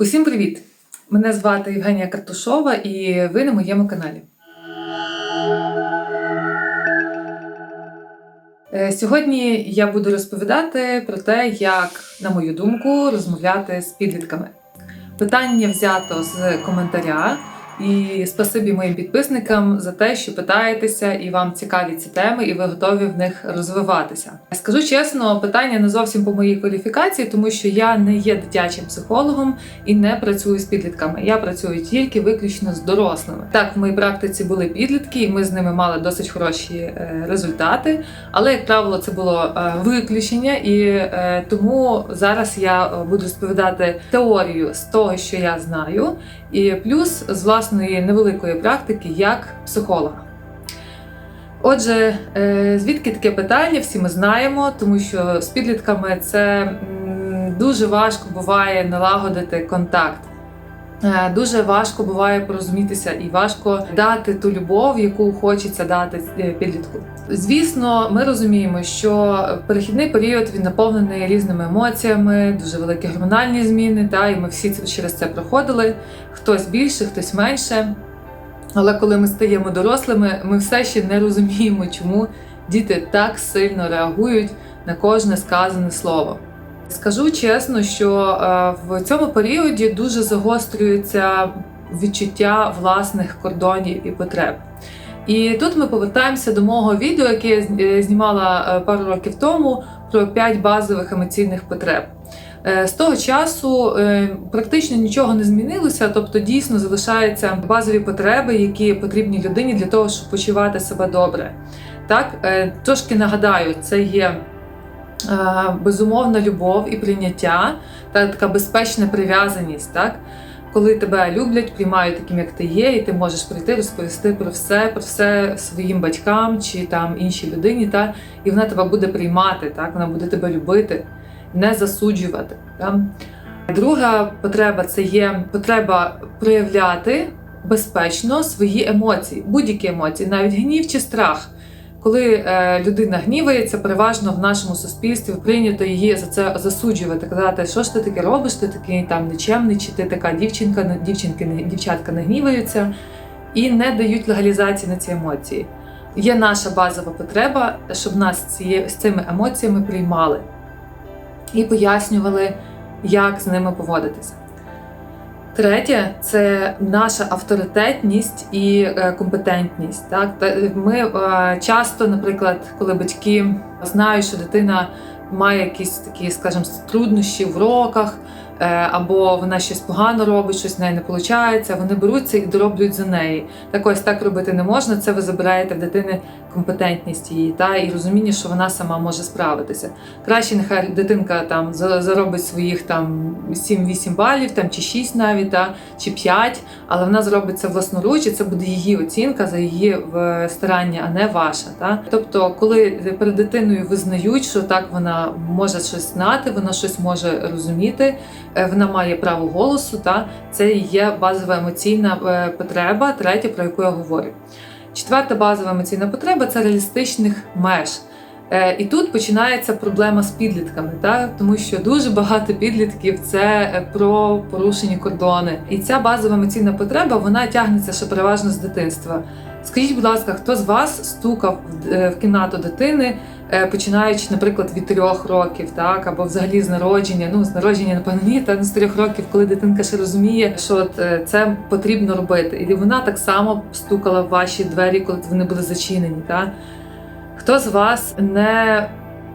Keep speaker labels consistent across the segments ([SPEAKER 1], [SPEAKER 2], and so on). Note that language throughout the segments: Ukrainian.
[SPEAKER 1] Усім привіт! Мене звати Євгенія Картушова, і ви на моєму каналі. Е, Сьогодні я буду розповідати про те, як, на мою думку, розмовляти з підлітками. Питання взято з коментаря. І спасибі моїм підписникам за те, що питаєтеся, і вам цікаві ці теми, і ви готові в них розвиватися. Скажу чесно, питання не зовсім по моїй кваліфікації, тому що я не є дитячим психологом і не працюю з підлітками. Я працюю тільки виключно з дорослими. Так, в моїй практиці були підлітки, і ми з ними мали досить хороші е, результати. Але, як правило, це було е, виключення, і е, тому зараз я буду розповідати теорію з того, що я знаю, і плюс з власної невеликої практики як психолога. Отже, е, звідки таке питання? Всі ми знаємо, тому що з підлітками це дуже важко буває налагодити контакт. Е, Дуже важко буває порозумітися і важко дати ту любов, яку хочеться дати е, підлітку. Звісно, ми розуміємо, що перехідний період він наповнений різними емоціями, дуже великі гормональні зміни. Та і ми всі через це проходили. Хтось більше, хтось менше. Але коли ми стаємо дорослими, ми все ще не розуміємо, чому діти так сильно реагують на кожне сказане слово. Скажу чесно, що е, в цьому періоді дуже загострюється відчуття власних кордонів і потреб. І тут ми повертаємося до мого відео, яке я е, знімала е, пару років тому про 5 базових емоційних потреб. З того часу практично нічого не змінилося, тобто дійсно залишаються базові потреби, які потрібні людині для того, щоб почувати себе добре. Так, трошки нагадаю, це є безумовна любов і прийняття, та така безпечна прив'язаність, так? Коли тебе люблять, приймають таким, як ти є, і ти можеш прийти розповісти про все, про все своїм батькам чи там іншій людині, та? і вона тебе буде приймати, так? вона буде тебе любити, не засуджувати. Так? Друга потреба це є потреба проявляти безпечно свої емоції, будь-які емоції, навіть гнів чи страх. Коли е, людина гнівається, переважно в нашому суспільстві прийнято її за це засуджувати, казати, що ж ти таке робиш, ти такий там нечемний, чи ти така дівчинка, дівчинки, не- дівчатка не гніваються і не дають легалізації на ці емоції. Є наша базова потреба, щоб нас ці, з цими емоціями приймали і пояснювали, як з ними поводитися. Третє це наша авторитетність і е, компетентність. Так Та- ми е, часто, наприклад, коли батьки знають, що дитина має якісь такі, скажімо, труднощі в уроках, е, або вона щось погано робить, щось в неї не виходить, вони беруться і дороблюють за неї. Так ось так робити не можна. Це ви забираєте в дитини компетентність її та і розуміння, що вона сама може справитися. Краще нехай дитинка там заробить своїх там 7-8 балів, там чи 6 навіть, та, чи 5, але вона зробить це власноруч, і це буде її оцінка за її в- старання, а не ваша. Та? Тобто, коли перед дитиною визнають, що так вона може щось знати, вона щось може розуміти, е, вона має право голосу, та це є базова емоційна е, потреба, третя, про яку я говорю. Четверта базова емоційна потреба це реалістичних меж. Е, І тут починається проблема з підлітками, так? тому що дуже багато підлітків це е, про порушені кордони. І ця базова емоційна потреба вона тягнеться ще переважно з дитинства. Скажіть, будь ласка, хто з вас стукав в- е, кімнату дитини, е, починаючи, наприклад, від трьох років, так або взагалі з народження? Ну, з народження, напевно, ні, та з трьох років, коли дитинка ще розуміє, що от, е, це потрібно робити. І вона так само стукала в ваші двері, коли вони були зачинені. Так? Хто з вас не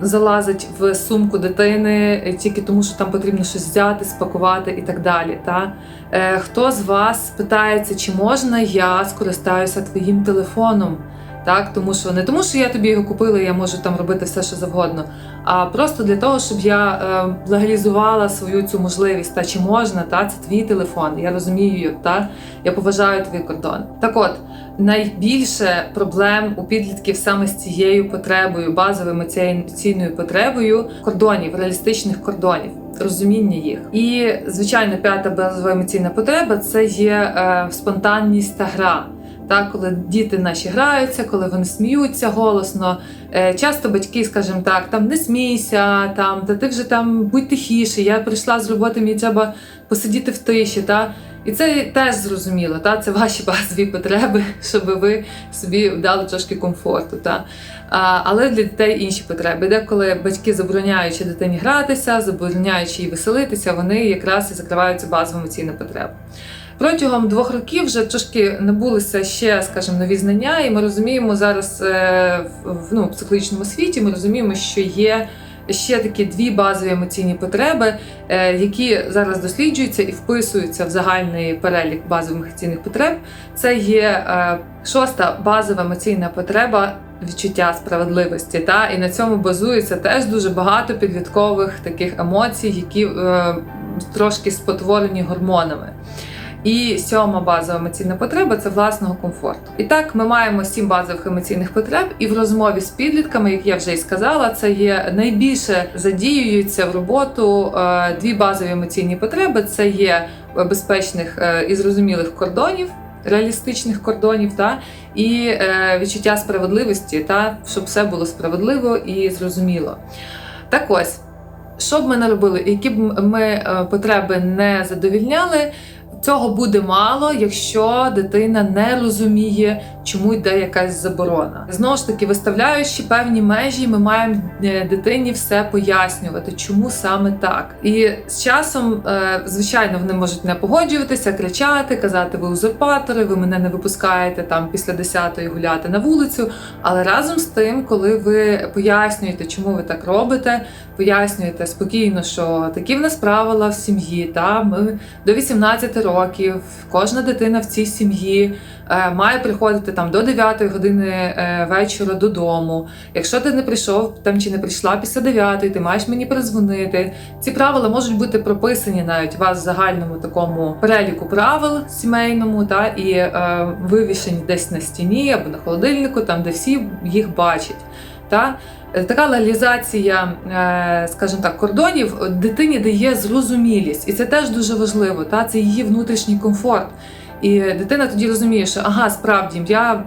[SPEAKER 1] залазить в сумку дитини е, тільки тому, що там потрібно щось взяти, спакувати і так далі? Та? Е, хто з вас питається, чи можна я скористаюся твоїм телефоном? Так, тому що не тому, що я тобі його купила, я можу там робити все, що завгодно, а просто для того, щоб я е, легалізувала свою цю можливість. Та чи можна, та це твій телефон. Я розумію, та я поважаю твій кордон. Так от найбільше проблем у підлітків саме з цією потребою, базовою емоційною потребою кордонів, реалістичних кордонів. Розуміння їх, і звичайно, п'ята базова емоційна потреба це є е, спонтанність та гра. Так, коли діти наші граються, коли вони сміються голосно. Е, Часто батьки, скажімо так, там не смійся, там та ти вже там будь тихіше. Я прийшла з роботи, мені треба посидіти в тиші. Та? І це теж зрозуміло, та? це ваші базові потреби, щоб ви собі дали трошки комфорту. Та? А, але для дітей інші потреби. Деколи батьки забороняючи дитині гратися, забороняючи їй веселитися, вони якраз і закривають цю базову емоційну потребу. Протягом двох років вже трошки набулися ще, скажімо, нові знання, і ми розуміємо зараз е, в ну, психологічному світі, ми розуміємо, що є ще такі дві базові емоційні потреби, е, які зараз досліджуються і вписуються в загальний перелік базових емоційних потреб. Це є е, шоста базова емоційна потреба. Відчуття справедливості, та і на цьому базується теж дуже багато підліткових таких емоцій, які трошки спотворені гормонами. І сьома базова емоційна потреба це власного комфорту. І так, ми маємо сім базових емоційних потреб, і в розмові з підлітками, як я вже і сказала, це є найбільше задіюються в роботу е, дві базові емоційні потреби: це є безпечних е, і зрозумілих кордонів. Реалістичних кордонів та і е, відчуття справедливості, та щоб все було справедливо і зрозуміло. Так ось, що б ми не робили, які б ми е, потреби не задовільняли, Цього буде мало, якщо дитина не розуміє, чому йде якась заборона. Знову ж таки, виставляючи певні межі, ми маємо е, дитині все пояснювати, чому саме так. І з часом, е, звичайно, вони можуть не погоджуватися, кричати, казати, ви узурпатори, ви мене не випускаєте там після 10-ї гуляти на вулицю. Але разом з тим, коли ви пояснюєте, чому ви так робите, пояснюєте спокійно, що такі в нас правила в сім'ї, та ми до 18 років років. Кожна дитина в цій сім'ї е, має приходити там до 9 години е, вечора додому. Якщо ти не прийшов там чи не прийшла після 9, ти маєш мені перезвонити. Ці правила можуть бути прописані навіть у вас в загальному такому переліку правил сімейному, та і е, вивішені десь на стіні або на холодильнику, там де всі їх бачать. Та Така легалізація, е, скажімо так, кордонів дитині дає зрозумілість, і це теж дуже важливо. Та це її внутрішній комфорт. І дитина тоді розуміє, що ага, справді я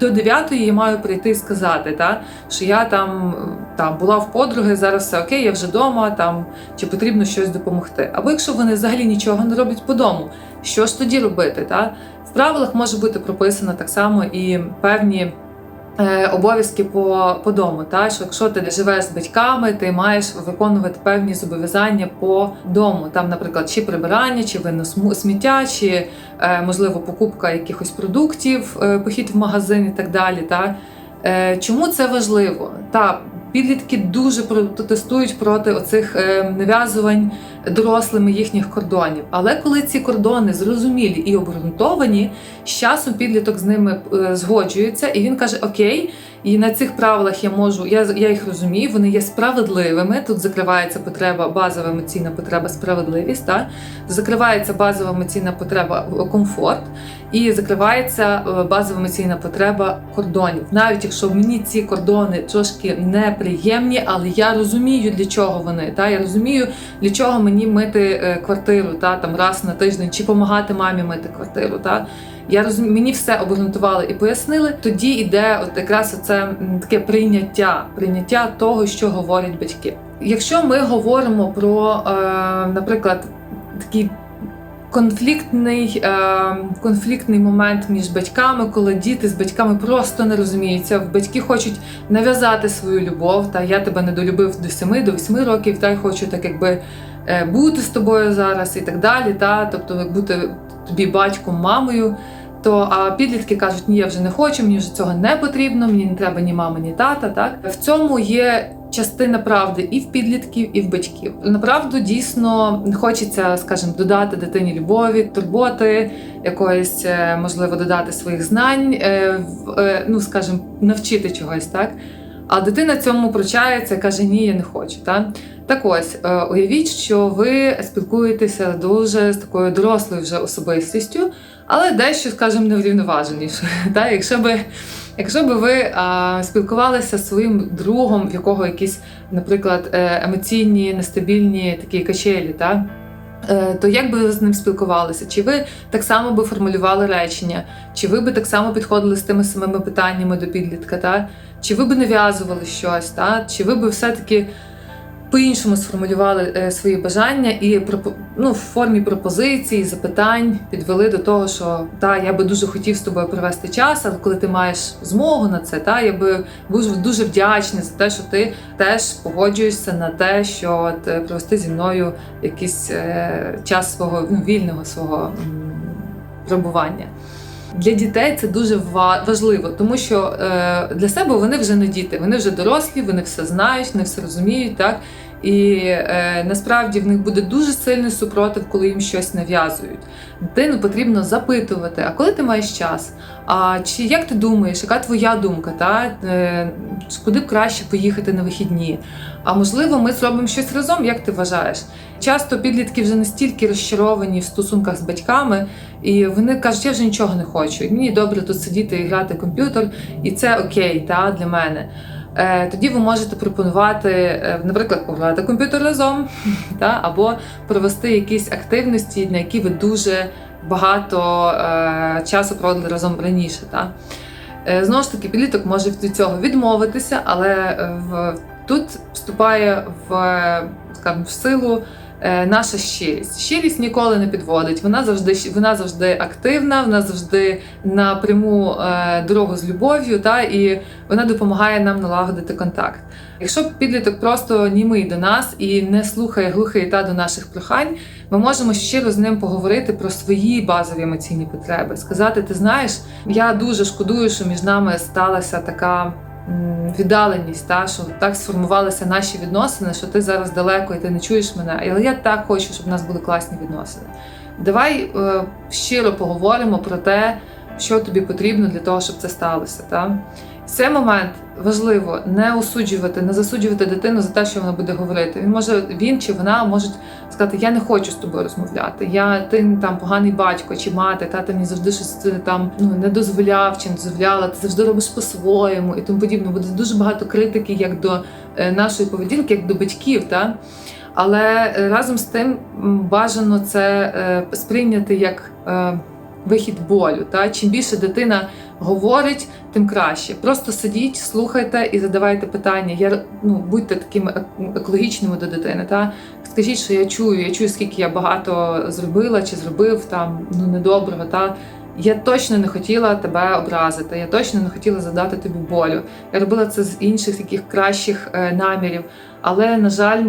[SPEAKER 1] до 9 я маю прийти і сказати, та, що я там там була в подруги, зараз все окей, я вже вдома, там чи потрібно щось допомогти. Або якщо вони взагалі нічого не роблять по дому, що ж тоді робити? Та? В правилах може бути прописано так само і певні. Е, обов'язки по по дому, та що якщо ти живеш з батьками, ти маєш виконувати певні зобов'язання по дому. Там, наприклад, чи прибирання, чи винос сміття, чи е, можливо покупка якихось продуктів, е, похід в магазин і так далі. Та чому це важливо? Та Підлітки дуже протестують проти оцих нав'язувань дорослими їхніх кордонів. Але коли ці кордони зрозумілі і обґрунтовані, з часом підліток з ними е, згоджується, і він каже: Окей, і на цих правилах я можу, я я їх розумію, вони є справедливими. Тут закривається потреба, базова емоційна потреба, справедливість. Та? Закривається базова емоційна потреба комфорт, і закривається е, базова емоційна потреба кордонів. Навіть якщо мені ці кордони трошки неприємні, але я розумію, для чого вони. Та? Я розумію, для чого мені мити е, квартиру та? там раз на тиждень, чи допомагати мамі мити квартиру. Та? Я розумію, мені все обґрунтували і пояснили. Тоді йде от якраз це таке прийняття, прийняття того, що говорять батьки. Якщо ми говоримо про, е, наприклад, такий конфліктний е, конфліктний момент між батьками, коли діти з батьками просто не розуміються. Батьки хочуть нав'язати свою любов. Та я тебе недолюбив до 7, до 8 років, та й хочу так, якби бути з тобою зараз і так далі. Та тобто, бути тобі батьком, мамою. То а підлітки кажуть, ні, я вже не хочу, мені вже цього не потрібно, мені не треба ні мами, ні тата. Так в цьому є частина правди і в підлітків, і в батьків. Направду дійсно хочеться, скажімо, додати дитині любові, турботи, якоїсь е, можливо додати своїх знань, е, е, ну скажімо, навчити чогось, так. А дитина цьому пручається, каже, ні, я не хочу. Так? Так ось, уявіть, що ви спілкуєтеся дуже з такою дорослою вже особистістю, але дещо, скажімо, неврівноваженіше. Так? Якщо би Якщо би ви а, спілкувалися з своїм другом, в якого якісь, наприклад, е, емоційні, нестабільні такі качелі, та? Е, то як би ви з ним спілкувалися? Чи ви так само би формулювали речення, чи ви би так само підходили з тими самими питаннями до підлітка? Та? Чи ви би нав'язували щось, та? чи ви би все-таки по-іншому сформулювали е, свої бажання і ну, в формі пропозицій, запитань підвели до того, що та я би дуже хотів з тобою провести час, але коли ти маєш змогу на це, та я би був дуже вдячний за те, що ти теж погоджуєшся на те, що от, е, провести зі мною якийсь е, час свого ну, вільного свого перебування. Для дітей це дуже ва- важливо, тому що е, для себе вони вже не діти, вони вже дорослі, вони все знають, вони все розуміють, так і е, насправді в них буде дуже сильний супротив, коли їм щось нав'язують. Дитину потрібно запитувати, а коли ти маєш час? А чи як ти думаєш, яка твоя думка? Та? Е, куди б краще поїхати на вихідні? А можливо, ми зробимо щось разом, як ти вважаєш? Часто підлітки вже настільки розчаровані в стосунках з батьками, і вони кажуть, я вже нічого не хочу. Мені добре тут сидіти і грати в комп'ютер, і це окей, та, для мене. Е, Тоді ви можете пропонувати, е, наприклад, пограти комп'ютер разом, та, або провести якісь активності, на які ви дуже багато е, часу проводили разом раніше. Та. Е, Знову ж таки, підліток може від цього відмовитися, але е, в, тут вступає в, скажімо, в силу наша щирість. Щирість ніколи не підводить. Вона завжди вона завжди активна, вона завжди на пряму е, дорогу з любов'ю, та і вона допомагає нам налагодити контакт. Якщо підліток просто німий до нас і не слухає глухий та до наших прохань, ми можемо щиро з ним поговорити про свої базові емоційні потреби. Сказати, ти знаєш, я дуже шкодую, що між нами сталася така віддаленість, та що так сформувалися наші відносини, що ти зараз далеко і ти не чуєш мене. Але я так хочу, щоб у нас були класні відносини. Давай е, щиро поговоримо про те, що тобі потрібно для того, щоб це сталося. Та? Цей момент важливо не осуджувати, не засуджувати дитину за те, що вона буде говорити. Він може він чи вона можуть сказати: Я не хочу з тобою розмовляти. Я ти там поганий батько чи мати, та ти мені завжди щось е, там ну не дозволяв чи не дозволяла. Ти завжди робиш по-своєму і тому подібне. Буде дуже багато критики як до е, нашої поведінки, як до батьків. Та? Але е, разом з тим бажано це сприйняти як вихід болю. Та? Чим більше дитина говорить, тим краще. Просто сидіть, слухайте і задавайте питання. Я, ну, будьте такими екологічними до дитини. Та? Скажіть, що я чую, я чую, скільки я багато зробила чи зробив там ну, недоброго. Та? Я точно не хотіла тебе образити, я точно не хотіла задати тобі болю. Я робила це з інших таких кращих е, намірів. Але, на жаль,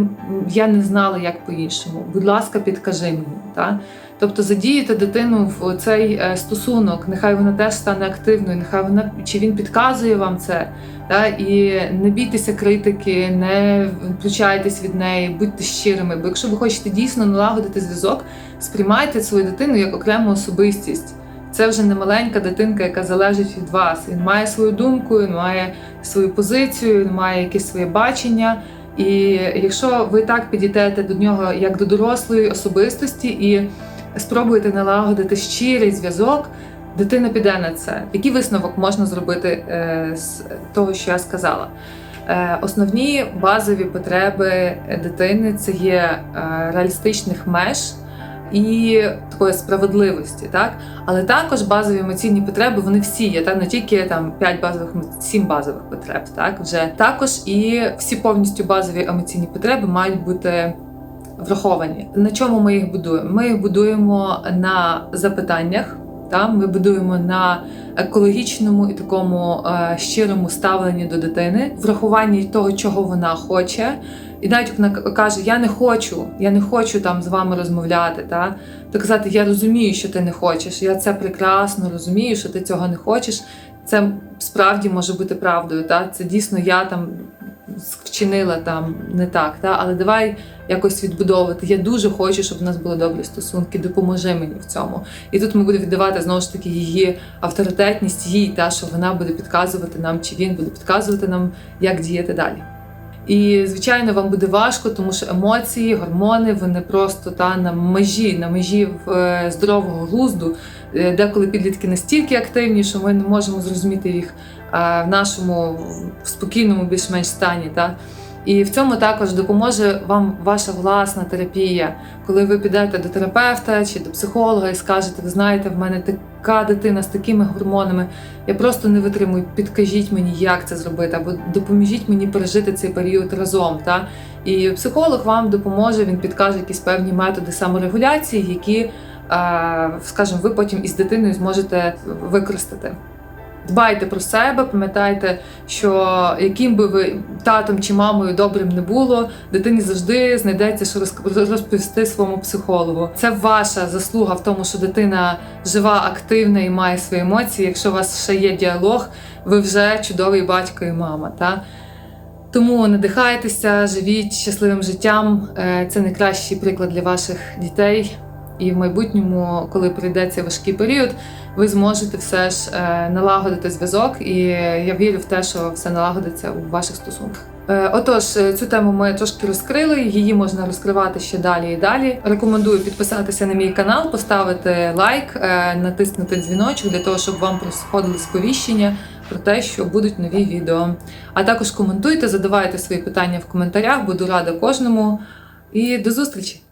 [SPEAKER 1] я не знала, як по-іншому. Будь ласка, підкажи мені. Та? Тобто задіяти дитину в цей е, стосунок, нехай вона теж стане активною, нехай вона чи він підказує вам це. Та? І не бійтеся критики, не включайтесь від неї, будьте щирими. Бо якщо ви хочете дійсно налагодити зв'язок, сприймайте свою дитину як окрему особистість. Це вже не маленька дитинка, яка залежить від вас. Він має свою думку, він має свою позицію, він має якесь своє бачення. І якщо ви так підійдете до нього як до дорослої особистості і спробуєте налагодити щирий зв'язок, дитина піде на це. Який висновок можна зробити е, з того, що я сказала? Е, Основні базові потреби дитини це є е, реалістичних меж і такої справедливості, так але також базові емоційні потреби вони всі є, та не тільки там 5 базових, 7 базових потреб. Так вже також і всі повністю базові емоційні потреби мають бути враховані. На чому ми їх будуємо? Ми їх будуємо на запитаннях. Та ми будуємо на екологічному і такому е, щирому ставленні до дитини, врахуванні того, чого вона хоче. І навіть вона каже: Я не хочу, я не хочу там з вами розмовляти. Та? То казати, я розумію, що ти не хочеш. Я це прекрасно розумію, що ти цього не хочеш. Це справді може бути правдою. Та? Це дійсно я там вчинила там не так. Та? Але давай якось відбудовувати. Я дуже хочу, щоб у нас були добрі стосунки. Допоможи мені в цьому. І тут ми будемо віддавати знову ж таки її авторитетність, їй, та що вона буде підказувати нам, чи він буде підказувати нам, як діяти далі. І звичайно, вам буде важко, тому що емоції, гормони вони просто та на межі, на межі е, здорового глузду. Е, Деколи підлітки настільки активні, що ми не можемо зрозуміти їх е, в нашому спокійному, більш-менш стані. Та? І в цьому також допоможе вам ваша власна терапія, коли ви підете до терапевта чи до психолога і скажете, ви знаєте, в мене така дитина з такими гормонами, я просто не витримую, підкажіть мені, як це зробити, або допоможіть мені пережити цей період разом. Та? І психолог вам допоможе, він підкаже якісь певні методи саморегуляції, які, скажімо, ви потім із дитиною зможете використати. Дбайте про себе, пам'ятайте, що яким би ви татом чи мамою добрим не було, дитині завжди знайдеться, що розповісти своєму психологу. Це ваша заслуга в тому, що дитина жива, активна і має свої емоції. Якщо у вас ще є діалог, ви вже чудовий батько і мама. Та? Тому надихайтеся, живіть щасливим життям. Е, Це найкращий приклад для ваших дітей. І в майбутньому, коли прийде цей важкий період, ви зможете все ж е, налагодити зв'язок, і я вірю в те, що все налагодиться у ваших стосунках. Е, Отож, е, цю тему ми трошки розкрили. Її можна розкривати ще далі і далі. Рекомендую підписатися на мій канал, поставити лайк, натиснути дзвіночок для того, щоб вам приходили сповіщення про те, що будуть нові відео. А також коментуйте, задавайте свої питання в коментарях. Буду рада кожному. І до зустрічі!